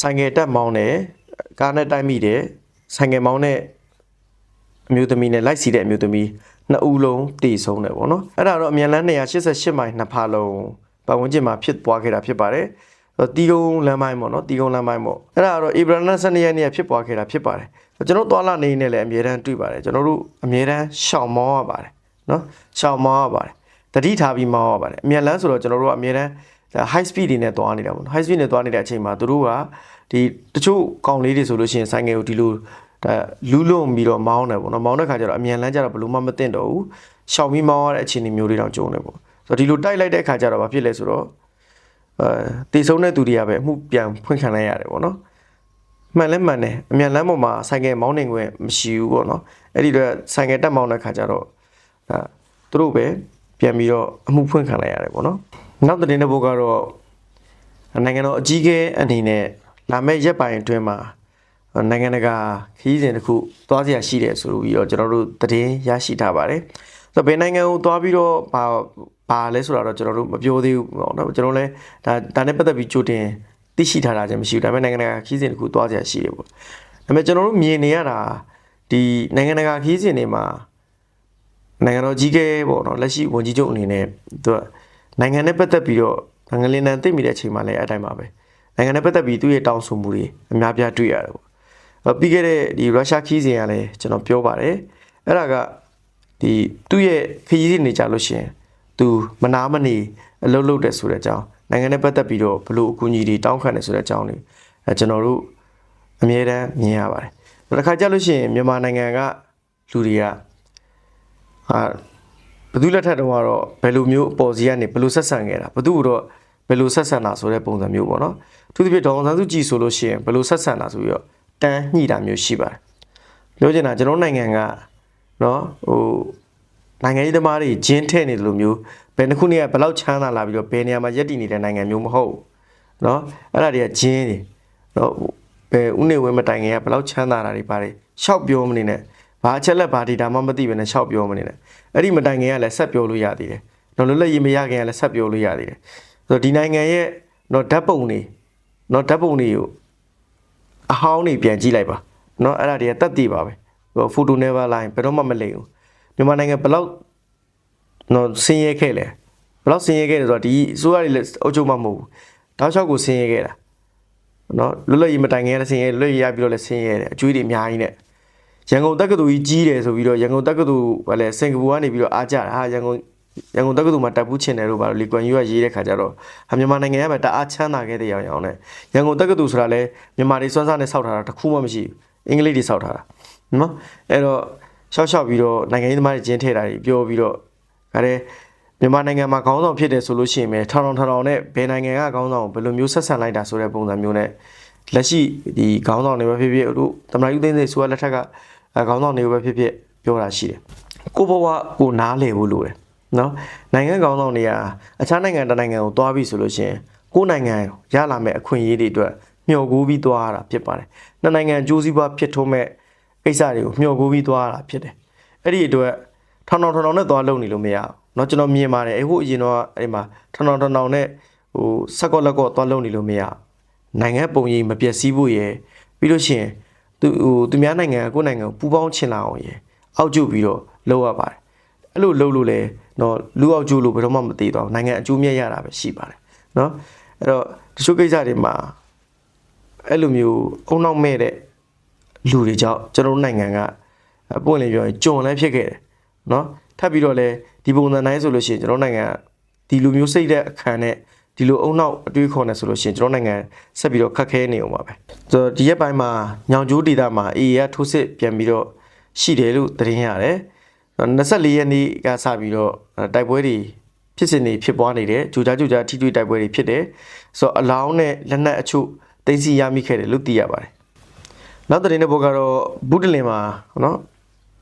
Speaker 1: ဆိုင်ငယ်တက်မောင်းတယ်ကားနဲ့တိုက်မိတယ်ဆိုင်ငယ်မောင်းတဲ့အမျိုးသမီးနဲ့လိုက်စီတဲ့အမျိုးသမီးနှစ်ဦးလုံးတည်ဆုံးတယ်ပေါ့နော်အဲ့ဒါတော့အမြန်လမ်း188မိုင်နှစ်ဖာလုံးပတ်ဝန်းကျင်မှာဖြစ်ပွားခဲ့တာဖြစ်ပါတယ်ဆိုတော့တီကုန်းလမ်းပိုင်းပေါ့နော်တီကုန်းလမ်းပိုင်းပေါ့အဲ့ဒါကတော့ဧပြီလ12ရက်နေ့ကဖြစ်ပွားခဲ့တာဖြစ်ပါတယ်ကျွန်တော်သွားလာနေနေလည်းအမြဲတမ်းတွေ့ပါတယ်ကျွန်တော်တို့အမြဲတမ်းရှောင်မောရပါတယ်နော်ရှောင်မောရပါတယ်တတိထားပြီးမောရပါတယ်အမြန်လမ်းဆိုတော့ကျွန်တော်တို့ကအမြဲတမ်း high speed တွေနဲ့သွားနေတာပေါ့နော် high speed နဲ့သွားနေတဲ့အချိန်မှာသူတို့ကဒီတချို့ကောင်လေးတွေဆိုလို့ရှိရင်ဆိုင်ငယ်ကိုဒီလိုဒါလူးလွန်ပြီးတော့မောင်းတယ်ပေါ့နော်မောင်းတဲ့ခါကျတော့အမြန်လမ်းကျတော့ဘလို့မှမသိတော့ဘူးရှောင်ပြီးမောင်းရတဲ့အခြေအနေမျိုးတွေတောင်ကြုံတယ်ပေါ့ဆိုတော့ဒီလိုတိုက်လိုက်တဲ့ခါကျတော့ဘာဖြစ်လဲဆိုတော့အဲတေဆုံးတဲ့သူတွေကပဲအမှုပြန်ဖွင့်ခံလိုက်ရတယ်ပေါ့နော်မှန်လဲမှန်တယ်အမြန်လမ်းပေါ်မှာဆိုင်ငယ်မောင်းနေခွင့်မရှိဘူးပေါ့နော်အဲ့ဒီတော့ဆိုင်ငယ်တက်မောင်းတဲ့ခါကျတော့ဒါသူတို့ပဲပြန်ပြီးတော့အမှုဖွင့်ခံလိုက်ရတယ်ပေါ့နော် နောက်တဲ့တဲ့ဘုတ်ကတော့နိုင်ငံတော်အကြီးအကဲအနေနဲ့လာမယ့်ရက်ပိုင်းအတွင်းမှာနိုင်ငံတကာခရီးစဉ်တစ်ခုသွားစရာရှိတယ်ဆိုပြီးတော့ကျွန်တော်တို့သတင်းရရှိထားပါတယ်။ဆိုတော့ဘယ်နိုင်ငံကိုသွားပြီးတော့ဘာဘာလဲဆိုတာတော့ကျွန်တော်တို့မပြောသေးဘူးပေါ့နော်။ကျွန်တော်လည်းဒါဒါနဲ့ပတ်သက်ပြီးကြိုတင်သိရှိထားတာချင်းမရှိဘူး။ဒါပေမဲ့နိုင်ငံတကာခရီးစဉ်တစ်ခုသွားစရာရှိတယ်ပေါ့။ဒါပေမဲ့ကျွန်တော်တို့မြင်နေရတာဒီနိုင်ငံတကာခရီးစဉ်တွေမှာနိုင်ငံတော်ကြီးကဲပေါ့နော်လက်ရှိဝန်ကြီးချုပ်အနေနဲ့သူက နိုင်ငံနဲ့ပတ်သက်ပြီးတော့ငလင်တန်သိမိတဲ့အချိန်မှာလည်းအဲ့တိုင်းပါပဲနိုင်ငံနဲ့ပတ်သက်ပြီးသူ့ရဲ့တောင်းဆိုမှုတွေအများပြားတွေ့ရတယ်ပေါ့အဲ့ပြီးခဲ့တဲ့ဒီရုရှားခီးစဉ်ကလည်းကျွန်တော်ပြောပါတယ်အဲ့ဒါကဒီသူ့ရဲ့ခရီးစဉ်နေကြလို့ရှိရင်သူမနာမနေအလုပ်လုပ်တယ်ဆိုတဲ့အကြောင်းနိုင်ငံနဲ့ပတ်သက်ပြီးတော့ဘလို့အကူအညီတွေတောင်းခံတယ်ဆိုတဲ့အကြောင်းတွေအဲကျွန်တော်တို့အမြဲတမ်းမြင်ရပါတယ်တစ်ခါကြလို့ရှိရင်မြန်မာနိုင်ငံကလူတွေကဟာဘယ် သူလက်ထက်တုန်းကတော့ဘယ်လိုမျိုးအပေါ်စီကနေဘယ်လိုဆက်ဆံခဲ့တာဘယ်သူတော့ဘယ်လိုဆက်ဆံတာဆိုတဲ့ပုံစံမျိုးပေါ့နော်သူသဖြင့်ဒေါအောင်ဆန်းစုကြည်ဆိုလို့ရှိရင်ဘယ်လိုဆက်ဆံတာဆိုပြီးတော့တန်းညှိတာမျိုးရှိပါတယ်ပြောချင်တာကျွန်တော်နိုင်ငံကနော်ဟိုနိုင်ငံရေးသမားတွေဂျင်းထဲ့နေတယ်လို့မျိုးဘယ်တစ်ခုနေကဘယ်လောက်ချမ်းသာလာပြီးတော့ဘယ်နေရာမှာရက်တည်နေတဲ့နိုင်ငံမျိုးမဟုတ်ဘူးနော်အဲ့ဒါတွေကဂျင်းတွေနော်ဘယ်ဥနေဝဲမတိုင်ခင်ကဘယ်လောက်ချမ်းသာတာတွေပါတယ်ရှောက်ပြောမနေနဲ့ ဘာအချက်လက်ဘာဒေတာမှမသိဘဲနဲ့ရှောက်ပြောမနေနဲ့အဲ့ဒီမတိုင်ခင်ကလည်းဆက်ပြောလို့ရသေးတယ်နော်လွတ်လပ်ရေးမရခင်ကလည်းဆက်ပြောလို့ရသေးတယ်ဆိုတော့ဒီနိုင်ငံရဲ့နော်ဓာတ်ပုံတွေနော်ဓာတ်ပုံတွေကိုအဟောင်းတွေပြန်ကြည့်လိုက်ပါနော်အဲ့ဒါတွေကတက်တည်ပါပဲဟို photo never line ဘယ်တော့မှမလိမ်ဘူးမြန်မာနိုင်ငံဘယ်လောက်နော်ဆင်းရဲခဲ့လဲဘယ်လောက်ဆင်းရဲခဲ့လဲဆိုတော့ဒီအစိုးရတွေလည်းအုပ်ချုပ်မှမဟုတ်ဘူးတောက်လျှောက်ကိုဆင်းရဲခဲ့တာနော်လွတ်လပ်ရေးမတိုင်ခင်ကလည်းဆင်းရဲလွတ်ရပြီးတော့လည်းဆင်းရဲတယ်အကျွေးတွေအများကြီးနဲ့ ရန်ကုန်တက္ကသိုလ်ကြီးကြီးတယ်ဆိုပြီးတော့ရန်ကုန်တက္ကသိုလ်ကလည်းစင်ကာပူကနေပြီးတော့အားကြတာဟာရန်ကုန်ရန်ကုန်တက္ကသိုလ်မှာတက်ဘူးချင်တယ်လို့ပါလို့လီကွန်ယူကရေးတဲ့ခါကျတော့ဟာမြန်မာနိုင်ငံကပဲတအားချမ်းသာခဲ့တဲ့ရောင်ရောင်နဲ့ရန်ကုန်တက္ကသိုလ်ဆိုတာလည်းမြန်မာတွေစွမ်းစားနဲ့စောက်ထားတာတစ်ခုမှမရှိဘူးအင်္ဂလိပ်တွေစောက်ထားတာနော်အဲ့တော့ရှောက်ရှောက်ပြီးတော့နိုင်ငံရေးသမားတွေကျင်းထဲတာတွေပြောပြီးတော့ဒါလည်းမြန်မာနိုင်ငံမှာခေါင်းဆောင်ဖြစ်တယ်ဆိုလို့ရှိရင်ပဲထောင်ထောင်ထောင်ထောင်နဲ့ဘယ်နိုင်ငံကခေါင်းဆောင်ကိုဘယ်လိုမျိုးဆက်ဆံလိုက်တာဆိုတဲ့ပုံစံမျိုးနဲ့လက်ရှိဒီခေါင်းဆောင်တွေပဲဖြစ်ဖြစ်တို့သမ္မတဦးသိန်းစိန်ဆိုတဲ့လက်ထက်က ခေါင်းဆောင်တွေပဲဖြစ်ဖြစ်ပြောတာရှိတယ်ကိုဘဝကိုနားလည်ဖို့လိုတယ်နော်နိုင်ငံကောင်းဆောင်တွေကအခြားနိုင်ငံတစ်နိုင်ငံကိုသွားပြီဆိုလို့ရှိရင်ကိုယ်နိုင်ငံရလာမဲ့အခွင့်အရေးတွေအတွက်မျှော်ကိုးပြီးသွားရတာဖြစ်ပါတယ်နှစ်နိုင်ငံအကျိုးစီးပွားဖြစ်ထုံးမဲ့ကိစ္စတွေကိုမျှော်ကိုးပြီးသွားရတာဖြစ်တယ်အဲ့ဒီအတွက်ထောင်ထောင်ထောင်ထောင်နဲ့သွားလုံနေလို့မရဘူးเนาะကျွန်တော်မြင်ပါတယ်အခုအရင်တော့အဲ့ဒီမှာထောင်ထောင်ထောင်ထောင်နဲ့ဟိုဆက်ကော့လက်ကော့သွားလုံနေလို့မရနိုင်ငံပုံရိပ်မပျက်စီးဖို့ရယ်ပြီးလို့ရှိရင် သူဟိုသူများနိုင်ငံကကိုယ့်နိုင်ငံကိုပူးပေါင်းချင်လာအောင်ရယ်အောက်ကျပြီးတော့လုပ်ရပါတယ်အဲ့လိုလုပ်လို့လဲနော်လူအောက်ကျလို့ဘယ်တော့မှမသေးတော့ဘူးနိုင်ငံအကျိုးမြတ်ရတာပဲရှိပါတယ်နော်အဲ့တော့တချို့ကိစ္စတွေမှာအဲ့လိုမျိုးအုံနောက်မဲ့တဲ့လူတွေကြောင့်ကျွန်တော်တို့နိုင်ငံကပွင့်လင်းပြောရင်ကြုံလည်းဖြစ်ခဲ့တယ်နော်ထပ်ပြီးတော့လည်းဒီပုံစံတိုင်းဆိုလို့ရှိရင်ကျွန်တော်တို့နိုင်ငံကဒီလူမျိုးစိတ်တဲ့အခမ်းနဲ့ ဒီလိုအုံနောက်အတွေးခေါ်နေဆိုလို့ရှိရင်ကျွန်တော်နိုင်ငံဆက်ပြီးတော့ခက်ခဲနေအောင်ပါပဲဆိုတော့ဒီရက်ပိုင်းမှာညောင်ကျိုးဒေတာမှာ AA ကထိုးစစ်ပြန်ပြီးတော့ရှိတယ်လို့သတင်းရတယ်24ရက်နေ့ကစပြီးတော့တိုက်ပွဲတွေဖြစ်စဉ်တွေဖြစ်ပွားနေတယ်ဂျူဂျာဂျူဂျာထိတွေ့တိုက်ပွဲတွေဖြစ်တယ်ဆိုတော့အလောင်းနဲ့လက်နက်အချို့သိမ်းဆည်းရမိခဲ့တယ်လို့သိရပါတယ်နောက်သတင်းတစ်ပုဒ်ကတော့ဘုဒ္ဓလင်မှာနော်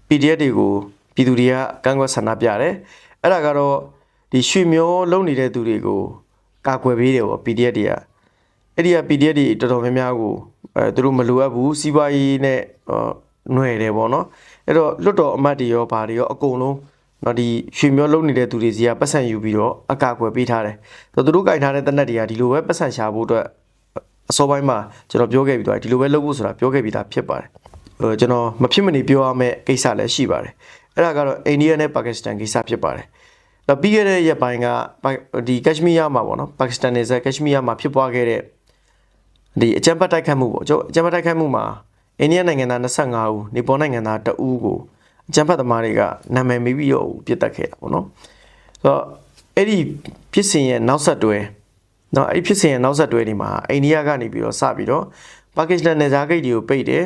Speaker 1: PDF တွေကိုပြည်သူတွေကကန့်ကွက်ဆန္ဒပြတယ်အဲ့ဒါကတော့ဒီရွှေမျိုးလုံနေတဲ့သူတွေကို ကာကွယ်ပေးတယ်ပေါ့ PDF တွေကအဲ့ဒီက PDF တွေတော်တော်များများကိုအဲသူတို့မလိုအပ်ဘူးစီးပွားရေးနဲ့ဟောຫນွယ်တယ်ပေါ့နော်အဲ့တော့လွတ်တော်အမတ်တွေရောဘာတွေရောအကုန်လုံးတော့ဒီရွှေမျိုးလုံနေတဲ့သူတွေစီကပတ်စံယူပြီးတော့အကာအကွယ်ပေးထားတယ်ဆိုတော့သူတို့ကင်ထားတဲ့တနက်တွေကဒီလိုပဲပတ်စံရှာဖို့အတွက်အစောပိုင်းမှာကျွန်တော်ပြောခဲ့ပြီးတော့ဒီလိုပဲလုပ်ဖို့ဆိုတာပြောခဲ့ပြီးသားဖြစ်ပါတယ်ဟိုကျွန်တော်မဖြစ်မနေပြောရမယ့်ကိစ္စလည်းရှိပါတယ်အဲ့ဒါကတော့အိန္ဒိယနဲ့ပါကစ္စတန်ကိစ္စဖြစ်ပါတယ် တော့ပြီးခဲ့တဲ့ရက်ပိုင်းကဒီကက်ရှမီးယားမှာပေါ့နော်ပါကစ္စတန်နေဆက်ကက်ရှမီးယားမှာဖြစ်ပွားခဲ့တဲ့ဒီအကြမ်းဖက်တိုက်ခတ်မှုပေါ့ကျွန်အကြမ်းဖက်တိုက်ခတ်မှုမှာအိန္ဒိယနိုင်ငံသား25ဦးနေပေါ်နိုင်ငံသား2ဦးကိုအကြမ်းဖက်သမားတွေကနာမည်မေးပြီးတော့ပြစ်တက်ခဲ့တာပေါ့နော်ဆိုတော့အဲ့ဒီဖြစ်စဉ်ရဲ့နောက်ဆက်တွဲနော်အဲ့ဒီဖြစ်စဉ်ရဲ့နောက်ဆက်တွဲဒီမှာအိန္ဒိယကနေပြီးတော့စပြီးတော့ပါကစ္စတန်နယ်စပ်ဂိတ်တွေကိုပိတ်တယ်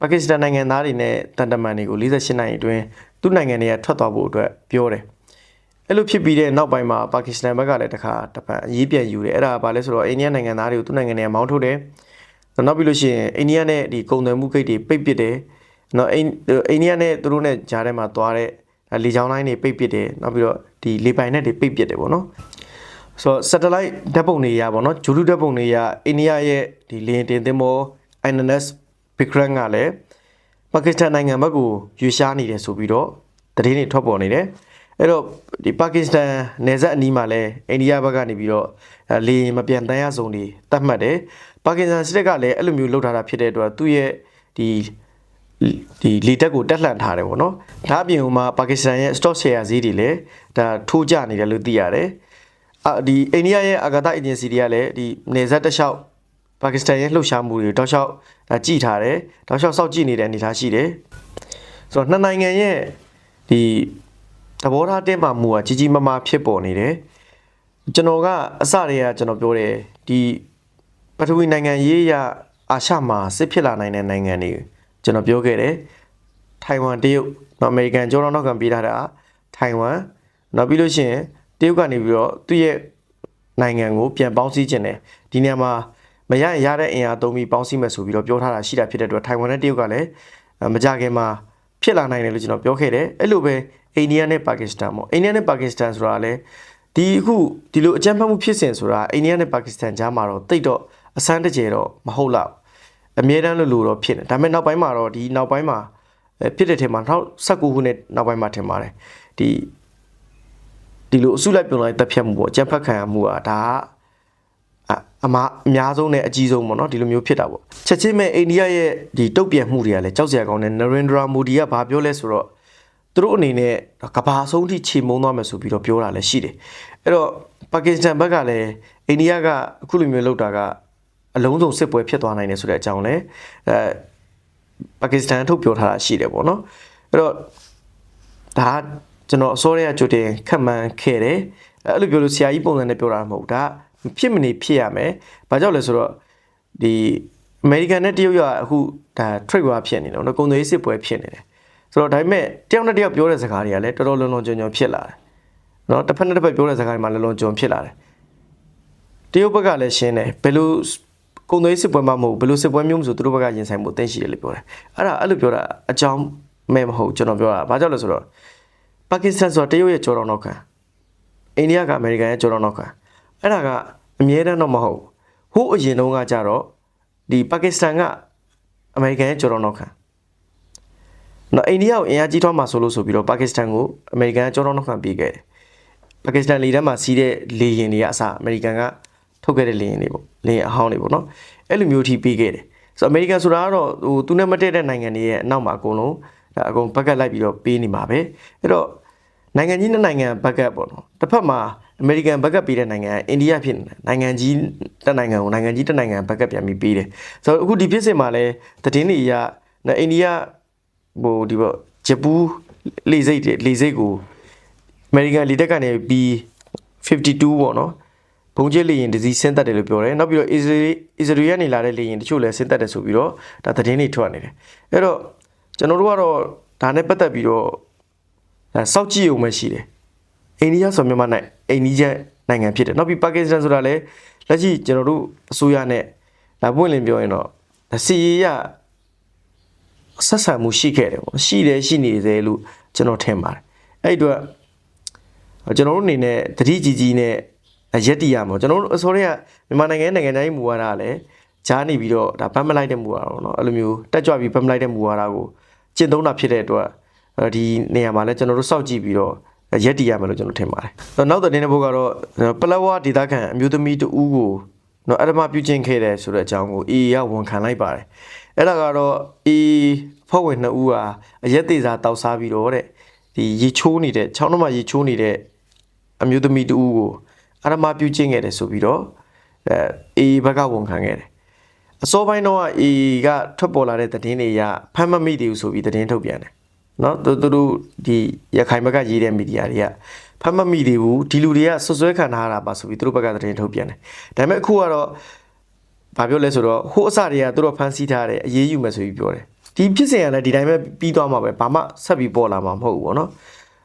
Speaker 1: ပါကစ္စတန်နိုင်ငံသားတွေနဲ့တန်တမန်တွေကို48နိုင်အတွင်းသူ့နိုင်ငံတွေကထွက်သွားဖို့အတွက်ပြောတယ် အဲ့လိုဖြစ်ပြီးတဲ့နောက်ပိုင်းမှာပါကစ္စတန်ဘက်ကလည်းတခါတစ်ပတ်အရေးပြန်ယူတယ်အဲ့ဒါကဘာလဲဆိုတော့အိန္ဒိယနိုင်ငံသားတွေကိုသူ့နိုင်ငံတွေကမောင်းထုတ်တယ်နောက်ပြီးလို့ရှိရင်အိန္ဒိယနဲ့ဒီကုန်သွယ်မှုဂိတ်တွေပိတ်ပစ်တယ်နော်အိန္အိန္ဒိယနဲ့သူတို့နဲ့ဂျားထဲမှာသွားတဲ့လေကြောင်းလိုင်းတွေပိတ်ပစ်တယ်နောက်ပြီးတော့ဒီလေပိုင်နက်တွေပိတ်ပစ်တယ်ပေါ့နော်ဆိုတော့ satellite ဓာတ်ပုံတွေရပါတော့ဂျူလူဓာတ်ပုံတွေရအိန္ဒိယရဲ့ဒီလေယာဉ်တင်သင်္ဘော INS Vikram ကလည်းပါကစ္စတန်နိုင်ငံဘက်ကိုရွေရှားနေတယ်ဆိုပြီးတော့သတင်းတွေထွက်ပေါ်နေတယ် အဲ့တော့ဒီပါကစ္စတန်နယ်စပ်အနီးမှာလည်းအိန္ဒိယဘက်ကနေပြီးတော့အဲလေယာဉ်မပြန်တမ်းရဆုံးတွေတတ်မှတ်တယ်ပါကစ္စတန်စစ်တပ်ကလည်းအဲ့လိုမျိုးလုပ်ထားတာဖြစ်တဲ့အတွက်သူ့ရဲ့ဒီဒီလီတက်ကိုတက်လှန်ထားတယ်ပေါ့နော်ဒါအပြင်ဟိုမှာပါကစ္စတန်ရဲ့ stock share ဈေးတွေလည်းဒါထိုးကျနေတယ်လို့သိရတယ်အာဒီအိန္ဒိယရဲ့အာဂါသအေဂျင်စီတွေကလည်းဒီနေဆက်တစ်လျှောက်ပါကစ္စတန်ရဲ့လှုပ်ရှားမှုတွေတောက်လျှောက်ဒါကြည်ထားတယ်တောက်လျှောက်စောင့်ကြည့်နေတဲ့အနေအထားရှိတယ်ဆိုတော့နှစ်နိုင်ငံရဲ့ဒီ သဘောထားတင်းမာမှုကကြီးကြီးမားမားဖြစ်ပေါ်နေတယ်ကျွန်တော်ကအစတည်းကကျွန်တော်ပြောတယ်ဒီပထဝီနိုင်ငံရေးရအာရှမှာစစ်ဖြစ်လာနိုင်တဲ့နိုင်ငံတွေကျွန်တော်ပြောခဲ့တယ်ထိုင်ဝမ်တရုတ်နော်အမေရိကန်ကျောင်းတော်နောက်ကပေးထားတာထိုင်ဝမ်နောက်ပြီးလို့ရှိရင်တရုတ်ကနေပြီးတော့သူ့ရဲ့နိုင်ငံကိုပြန်ပေါင်းစည်းခြင်းတယ်ဒီနေရာမှာမရရင်ရတဲ့အင်အားသုံးပြီးပေါင်းစည်းမယ်ဆိုပြီးတော့ပြောထားတာရှိတာဖြစ်တဲ့အတွက်ထိုင်ဝမ်နဲ့တရုတ်ကလည်းမကြခင်မှာဖြစ်လာနိုင်တယ်လို့ကျွန်တော်ပြောခဲ့တယ်အဲ့လိုပဲ အိန္ဒိယနဲ့ပါကစ္စတန်ပေါ့အိန္ဒိယနဲ့ပါကစ္စတန်ဆိုတာလည်းဒီအခုဒီလိုအကြမ်းဖက်မှုဖြစ်စဉ်ဆိုတာအိန္ဒိယနဲ့ပါကစ္စတန်ကြားမှာတော့တိတ်တော့အဆန်းတကျယ်တော့မဟုတ်လောက်အမြဲတမ်းလို့လို့တော့ဖြစ်နေဒါပေမဲ့နောက်ပိုင်းမှာတော့ဒီနောက်ပိုင်းမှာဖြစ်တဲ့ထဲမှာ2019ခုနှစ်နောက်ပိုင်းမှာထင်ပါတယ်ဒီဒီလိုအစုလိုက်ပြုံလိုက်တက်ဖြတ်မှုပေါ့ကြက်ဖက်ခံရမှုอ่ะဒါကအမအများဆုံးနဲ့အကြီးဆုံးပေါ့နော်ဒီလိုမျိုးဖြစ်တာပေါ့ချက်ချင်းမဲ့အိန္ဒိယရဲ့ဒီတုတ်ပြန်မှုတွေကလည်းကြောက်စရာကောင်းတယ်နရင်ဒရာမိုဒီကဘာပြောလဲဆိုတော့ သူတို့အနေနဲ့ကဘာဆုံးထိခြေမုံသွားမယ်ဆိုပြီးတော့ပြောတာလည်းရှိတယ်အဲ့တော့ပါကစ္စတန်ဘက်ကလည်းအိန္ဒိယကအခုလိုမျိုးလုပ်တာကအလုံးစုံစစ်ပွဲဖြစ်သွားနိုင်တယ်ဆိုတဲ့အကြောင်းလဲအဲပါကစ္စတန်ထုတ်ပြောထားတာရှိတယ်ပေါ့နော်အဲ့တော့ဒါကျွန်တော်အစိုးရကကြိုတင်ခက်မှန်းခဲ့တယ်အဲ့လိုပြောလို့ဆရာကြီးပုံစံနဲ့ပြောတာမဟုတ်ဒါဖြစ်မနေဖြစ်ရမယ်ဘာကြောင့်လဲဆိုတော့ဒီအမေရိကန်နဲ့တရုတ်ကအခုဒါ trade war ဖြစ်နေတယ်နော်ကုန်သွယ်ရေးစစ်ပွဲဖြစ်နေတယ် ဆိုတော့ဒါပေမဲ့တယောက်နဲ့တယောက်ပြောတဲ့စကားတွေကလည်းတော်တော်လွန်လွန်ကျွံကျွံဖြစ်လာတယ်နော်တစ်ဖက်နဲ့တစ်ဖက်ပြောတဲ့စကားတွေမှလွန်လွန်ကျွံဖြစ်လာတယ်တရုတ်ဘက်ကလည်းရှင်းတယ်ဘယ်လိုကုန်သွယ်ရေးစစ်ပွဲမှမဟုတ်ဘယ်လိုစစ်ပွဲမျိုးမဆိုသူတို့ဘက်ကရင်ဆိုင်မှုအသင့်ရှိတယ်လို့ပြောတယ်အဲ့ဒါအဲ့လိုပြောတာအကြောင်းမဲ့မဟုတ်ကျွန်တော်ပြောတာဘာကြောင့်လဲဆိုတော့ပါကစ္စတန်ဆိုတာတရုတ်ရဲ့ကြော်တော်နောက်ခံအိန္ဒိယကအမေရိကန်ရဲ့ကြော်တော်နောက်ခံအဲ့ဒါကအမြဲတမ်းတော့မဟုတ်ဟိုးအရင်တုန်းကကြတော့ဒီပါကစ္စတန်ကအမေရိကန်ရဲ့ကြော်တော်နောက်ခံ နော်အိန္ဒိယကိုအင်အားကြီးထွားမှာဆိုလို့ဆိုပြီးတော့ပါကစ္စတန်ကိုအမေရိကန်ကကြော်တော်နောက်ခံပေးခဲ့တယ်ပါကစ္စတန်လေထဲမှာစီးတဲ့လေယာဉ်တွေကအစအမေရိကန်ကထုတ်ခဲ့တဲ့လေယာဉ်တွေပေါ့လေယာဉ်အဟောင်းတွေပေါ့နော်အဲ့လိုမျိုးထိပေးခဲ့တယ်ဆိုတော့အမေရိကန်ဆိုတာကတော့ဟိုသူနဲ့မတည့်တဲ့နိုင်ငံတွေရဲ့အနောက်မှာအကုန်လုံးဒါအကုန်ဘက်ကက်လိုက်ပြီးတော့ပေးနေမှာပဲအဲ့တော့နိုင်ငံကြီးနှစ်နိုင်ငံဘက်ကက်ပေါ့နော်တစ်ဖက်မှာအမေရိကန်ဘက်ကပ်ပေးတဲ့နိုင်ငံကအိန္ဒိယဖြစ်နေတယ်နိုင်ငံကြီးတစ်နိုင်ငံကိုနိုင်ငံကြီးတစ်နိုင်ငံဘက်ကပ်ပြန်ပြီးပေးတယ်ဆိုတော့အခုဒီဖြစ်စဉ်မှာလဲသတင်းတွေအရအိန္ဒိယ ဟိုဒီပေါ့ဂျပူးလေစိတ်လေစိတ်ကိုအမေရိကန်လေတက်ကနေပြီး52 ပေါ့နော်ဘုံကျစ်လေရင်တစ်စီးဆင်းသက်တယ်လို့ပြောတယ်နောက်ပြီးတော့အစ္စရေးအစ္စရေးကနေလာတဲ့လေရင်တချို့လည်းဆင်းသက်တယ်ဆိုပြီးတော့ဒါသတင်းတွေထွက်နေတယ်အဲ့တော့ကျွန်တော်တို့ကတော့ဒါနဲ့ပတ်သက်ပြီးတော့ဒါစောက်ကြည့်ုံပဲရှိတယ်အိန္ဒိယဆိုမြန်မာနိုင်အိန္ဒိယနိုင်ငံဖြစ်တယ်နောက်ပြီးပါကစ္စတန်ဆိုတာလည်းလက်ရှိကျွန်တော်တို့အစိုးရနဲ့ဒါပွင့်လင်းပြောရင်တော့ဒါစီရီရ ဆက်ဆံမှုရှိခဲ့တယ်ပေါ့ရှိတယ်ရှိနေသေးလို့ကျွန်တော်ထင်ပါတယ်အဲ့ဒီအတွက်ကျွန်တော်တို့အနေနဲ့တတိကြီးကြီးနဲ့ရက်တီရမှာကျွန်တော်တို့အစောတွေကမြန်မာနိုင်ငံနိုင်ငံတိုင်းမူဝါဒကလည်းကြားနေပြီးတော့ဒါဗတ်မလိုက်တဲ့မူဝါဒပေါ့နော်အဲ့လိုမျိုးတက်ကြွပြီးဗတ်မလိုက်တဲ့မူဝါဒကိုကျင့်သုံးတာဖြစ်တဲ့အတွက်ဒီနေရာမှာလည်းကျွန်တော်တို့စောင့်ကြည့်ပြီးတော့ရက်တီရမယ်လို့ကျွန်တော်ထင်ပါတယ်။နောက်တဲ့တဲ့ဘုတ်ကတော့ပလဝဒေသခံအမျိုးသမီးတဦးကိုနော်အရမပြုကျင့်ခဲ့တယ်ဆိုတဲ့အကြောင်းကိုအေးရဝန်ခံလိုက်ပါတယ်။အဲ့ဒါကတော့အေး ဖွဲ့ဝင်နှစ်ဦးဟာအရက်သေးစာတောက်စားပြီးတော့တဲ့ဒီရေချိုးနေတဲ့ချောင်းထဲမှာရေချိုးနေတဲ့အမျိုးသမီးတူကိုအရမပြုကျင့်ခဲ့တယ်ဆိုပြီးတော့အဲအေဘက်ကဝန်ခံခဲ့တယ်အစောပိုင်းတော့အေကထွက်ပေါ်လာတဲ့သတင်းတွေရဖမ်းမမိသေးဘူးဆိုပြီးသတင်းထုတ်ပြန်တယ်နော်သူတို့ဒီရခိုင်ဘက်ကရေးတဲ့မီဒီယာတွေကဖမ်းမမိသေးဘူးဒီလူတွေကဆွဆွဲခံထားတာပါဆိုပြီးသူတို့ဘက်ကသတင်းထုတ်ပြန်တယ်ဒါပေမဲ့အခုကတော့ဘာပြောလဲဆိုတော့ဟိုအစတွေကသူတို့ဖမ်းဆီးထားတယ်အရေးယူမယ်ဆိုပြီးပြောတယ် ဒီဖြစ်စဉ်ကလည်းဒီတိုင်းပဲပြီးသွားမှာပဲဘာမှဆက်ပြီးပေါ်လာမှာမဟုတ်ဘူးပေါ့နော်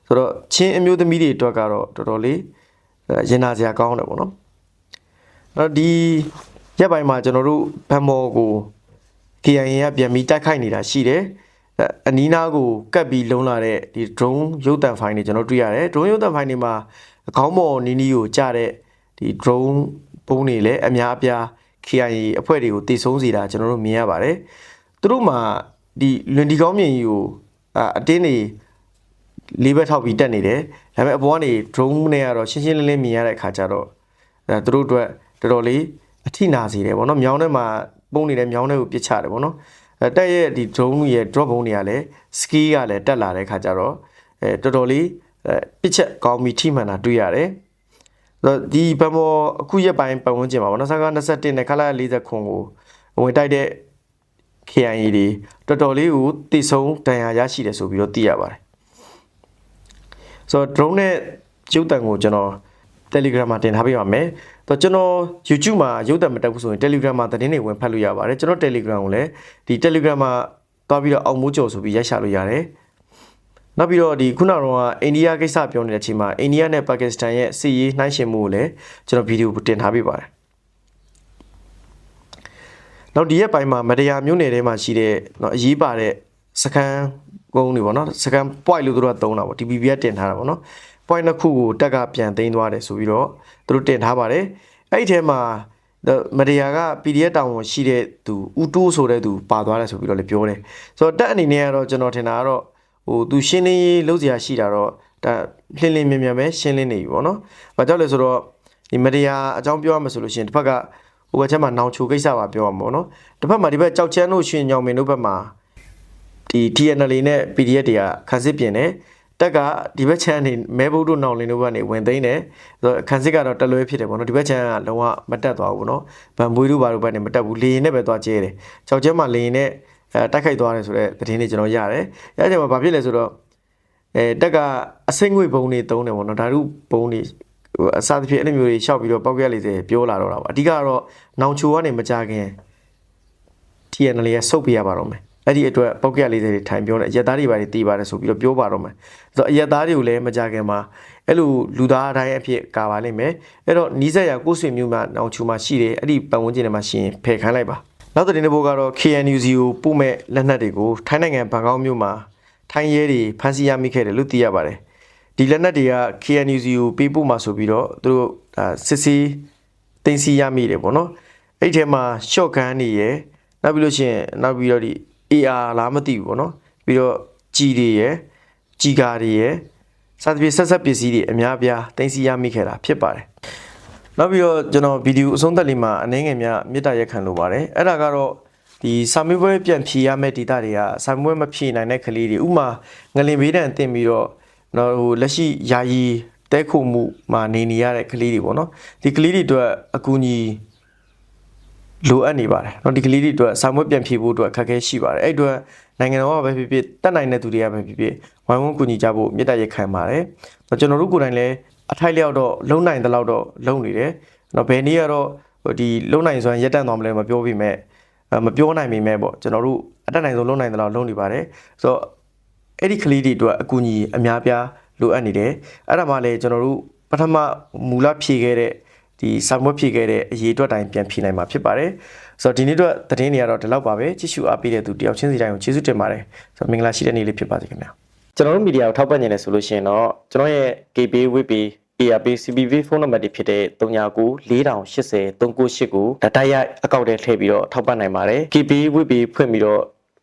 Speaker 1: ဆိုတော့ချင်းအမျိုးသမီးတွေအတွက်ကတော့တော်တော်လေးရင်နာစရာကောင်းတယ်ပေါ့နော်အဲ့တော့ဒီရက်ပိုင်းမှာကျွန်တော်တို့ဗန်မော်ကို KIA ကပြန်ပြီးတိုက်ခိုက်နေတာရှိတယ်အနီးနားကိုကတ်ပြီးလုံးလာတဲ့ဒီ drone ရုပ်သံဖိုင်တွေကျွန်တော်တွေ့ရတယ် drone ရုပ်သံဖိုင်တွေမှာအကောင်းမော်နီးနီးကိုကြားတဲ့ဒီ drone ပုံးတွေလည်းအများအပြား KIA အဖွဲ့တွေကိုတည်ဆုံးစေတာကျွန်တော်တို့မြင်ရပါတယ်သူတို့မှာ ဒီလွန်ဒီကောင်းမြင်ကြီးကိုအတင်းနေလေးဘက်ထောက်ပြီးတက်နေတယ်ဒါပေမဲ့အပေါ်ကနေ drone နဲ့ကတော့ရှင်းရှင်းလင်းလင်းမြင်ရတဲ့အခါကျတော့အဲသူတို့အတွက်တော်တော်လေးအထိနာစေတယ်ဗောနော်မြောင်းထဲမှာပုံနေတဲ့မြောင်းထဲကိုပစ်ချတယ်ဗောနော်အဲတက်ရဲ့ဒီ drone ရဲ့ drop ဘုံတွေကလည်း ski ကလည်းတက်လာတဲ့အခါကျတော့အဲတော်တော်လေးအဲပစ်ချက်ကောင်းပြီးထိမှန်တာတွေ့ရတယ်ဒီဘမောအခုရက်ပိုင်းပတ်ဝန်းကျင်မှာဗောနော်ဆက်က21နဲ့ခလာ40ခွန်ကိုဝင်တိုက်တဲ့ KIA တွေတော်တော်လေးကိုတည်ဆုံးတန်ရာရရှိတယ်ဆိုပြီးတော့သိရပါတယ်ဆိုတော့ drone နဲ့ရုပ်တံကိုကျွန်တော် Telegram မှာတင်ထားပေးပါမယ်။တော့ကျွန်တော် YouTube မှာရုပ်တံမတက်ဘူးဆိုရင် Telegram မှာသတင်းတွေဝင်ဖတ်လို့ရပါတယ်။ကျွန်တော် Telegram ကိုလည်းဒီ Telegram မှာတွားပြီးတော့အောင်မိုးကြော်ဆိုပြီးရိုက်ရှာလို့ရတယ်။နောက်ပြီးတော့ဒီခုနကတော့အိန္ဒိယကိစ္စပြောနေတဲ့အချိန်မှာအိန္ဒိယနဲ့ပါကစ္စတန်ရဲ့စစ်ရေးနှိုင်းယှဉ်မှုကိုလည်းကျွန်တော်ဗီဒီယိုတင်ထားပေးပါတယ်။ နောက်ဒီရက်ပိုင်းမှာမတရားမျိုးနယ်ထဲမှာရှိတဲ့เนาะအရေးပါတဲ့စကန်ကုန်းတွေပေါ့နော်စကန် point လို့သူတို့ကသုံးတာပေါ့ DBB ကတင်ထားတာပေါ့နော် point နှစ်ခုကိုတက်ကပြန်သိမ်းသွားတယ်ဆိုပြီးတော့သူတို့တင်ထားပါတယ်အဲ့ဒီထဲမှာမတရားက PDF တောင်ဝန်ရှိတဲ့သူဦးတိုးဆိုတဲ့သူပါသွားတယ်ဆိုပြီးတော့လည်းပြောတယ်ဆိုတော့တက်အနေနဲ့ကတော့ကျွန်တော်ထင်တာကတော့ဟိုသူရှင်းလင်းရေးလုပ်စရာရှိတာတော့ဒါလှင်းလင်းမြင်မြန်ပဲရှင်းလင်းနေပြီပေါ့နော်။ဘာကြောင့်လဲဆိုတော့ဒီမတရားအကြောင်းပြောရမှာဆိုလို့ရှိရင်တစ်ဖက်က ဟိုဘက်ချက်မှာနောင်ချိုကိစ္စပါပြောရမှာပေါ့နော်။တစ်ဖက်မှာဒီဘက်ကြောက်ချမ်းတို့ရှင်ညောင်မင်းတို့ဘက်မှာဒီ TNL နဲ့ PDF တွေကခန်းစစ်ပြင်တယ်တက်ကဒီဘက်ချမ်းနေမဲဘုတ်တို့နောင်လင်းတို့ဘက်နေဝင်သိမ်းတယ်ဆိုတော့ခန်းစစ်ကတော့တလွဲဖြစ်တယ်ပေါ့နော်ဒီဘက်ချမ်းကလုံးဝမတက်သွားဘူးနော်ဗန်မွေးတို့ဘာတို့ဘက်နေမတက်ဘူးလေရင်နဲ့ပဲသွားကျဲတယ်ကြောက်ချမ်းမှာလေရင်နဲ့အဲတိုက်ခိုက်သွားတယ်ဆိုတော့သတင်းတွေကျွန်တော်ရတယ်အဲအချိန်မှာဘာဖြစ်လဲဆိုတော့အဲတက်ကအစိမ့်ငွေဘုံတွေတုံးတယ်ပေါ့နော်ဓာတုဘုံတွေဟို အစားသဖြင့်အဲ့လိုမျိုးတွေရှောက်ပြီးတော့ပောက်ရက်လေးစေပြောလာတော့တာပေါ့အဓိကတော့နောင်ချိုကနေမကြခင် TNL ရဲ့ဆုတ်ပြရပါတော့မယ်အဲ့ဒီအတွက်ပောက်ကရလေးတွေထိုင်ပြောတယ်အရက်သားတွေပါတွေတီးပါတယ်ဆိုပြီးတော့ပြောပါတော့မယ်ဆိုတော့အရက်သားတွေကိုလည်းမကြခင်မှာအဲ့လိုလူသားအတိုင်းအဖြစ်ကာပါလိမ့်မယ်အဲ့တော့နီးစက်ရကိုဆွေမျိုးမှနောင်ချူမှာရှိတယ်အဲ့ဒီပတ်ဝန်းကျင်ထဲမှာရှိရင်ဖယ်ခိုင်းလိုက်ပါနောက်တဲ့နေ့ဘိုးကတော့ KNUC ကိုပို့မဲ့လက်နက်တွေကိုထိုင်းနိုင်ငံဘန်ကောက်မြို့မှာထိုင်းရဲတွေဖမ်းဆီးရမိခဲ့တယ်လို့သိရပါတယ် ဒီလက်နက်တွေက KNUC ကိုပေးပို့မှာဆိုပြီးတော့သူတို့စစ်စီးတင်စီရမိတယ်ပေါ့နော်အဲ့ဒီထဲမှာ short gun တွေရယ်နောက်ပြီးလို့ရှိရင်နောက်ပြီးတော့ဒီ AR လားမသိဘူးပေါ့နော်ပြီးတော့ကြီးတွေရယ်ကြီးကားတွေရယ်စသဖြင့်ဆက်ဆက်ပစ္စည်းတွေအများအပြားတင်စီရမိခဲ့တာဖြစ်ပါတယ်နောက်ပြီးတော့ကျွန်တော်ဗီဒီယိုအဆုံးသက်လေးမှာအနေငယ်များမေတ္တာရက်ခံလိုပါတယ်အဲ့ဒါကတော့ဒီစာမေးပွဲပြန်ဖြေရမယ့်ဒေတာတွေကစာမေးပွဲမဖြေနိုင်တဲ့ကလေးတွေဥမာငလင်ဘေးတန်တင်ပြီးတော့ နော်ဟိုလက်ရှိယာယီတဲခုမှုမှာနေနေရတဲ့ကလေးတွေပေါ့နော်ဒီကလေးတွေအတွက်အကူအညီလိုအပ်နေပါတယ်เนาะဒီကလေးတွေအတွက်စာမွေးပြန်ဖြေဖို့အတွက်အခက်အခဲရှိပါတယ်အဲ့အတွက်နိုင်ငံတော်ကပဲဖြစ်ဖြစ်တက်နိုင်တဲ့သူတွေကပဲဖြစ်ဖြစ်ဝိုင်းဝန်းကူညီကြဖို့မြစ်တရက်ခံပါတယ်ကျွန်တော်တို့ကိုယ်တိုင်လည်းအထိုက်လျောက်တော့လုံနိုင်တဲ့လောက်တော့လုံနေတယ် နော်ဘယ်နည်းကတော့ဟိုဒီလုံနိုင်စွမ်းရက်တန့်သွားမလဲမပြောပြမဲ့အဲမပြောနိုင်မိမဲ့ပေါ့ကျွန်တော်တို့အတက်နိုင်ဆုံးလုံနိုင်တဲ့လောက်လုံနေပါတယ်ဆိုတော့ အဲ့ဒီကလေးတွေအတွက်အကူအညီအများပြားလိုအပ်နေတယ်အဲ့ဒါမှလည်းကျွန်တော်တို့ပထမမူလဖြည့်ခဲ့တဲ့ဒီစာမွက်ဖြည့်ခဲ့တဲ့အရေးအတွက်တိုင်းပြန်ဖြည့်နိုင်မှာဖြစ်ပါတယ်ဆိုတော့ဒီနေ့တော့သတင်းတွေကတော့ဒီလောက်ပါပဲကြည့်ရှုအားပေးတဲ့သူတယောက်ချင်းစီတိုင်းကိုကျေးဇူးတင်ပါတယ်ဆိုတော့မင်္ဂလာရှိတဲ့နေ့လေးဖြစ်ပါစေခင်ဗျာကျွန်တော်တို့မီဒီယာကိုထောက်ပံ့နေတယ်ဆိုလို့ရှိရင်တော့ကျွန်တော်ရဲ့ KB WP ARP CBV ဖုန်းနံပါတ်တွေဖြစ်တဲ့39 4080 398ကိုဒတာရိုက်အကောင့်ထဲထည့်ပြီးတော့ထောက်ပံ့နိုင်ပါတယ် KB WP ဖွင့်ပြီးတော့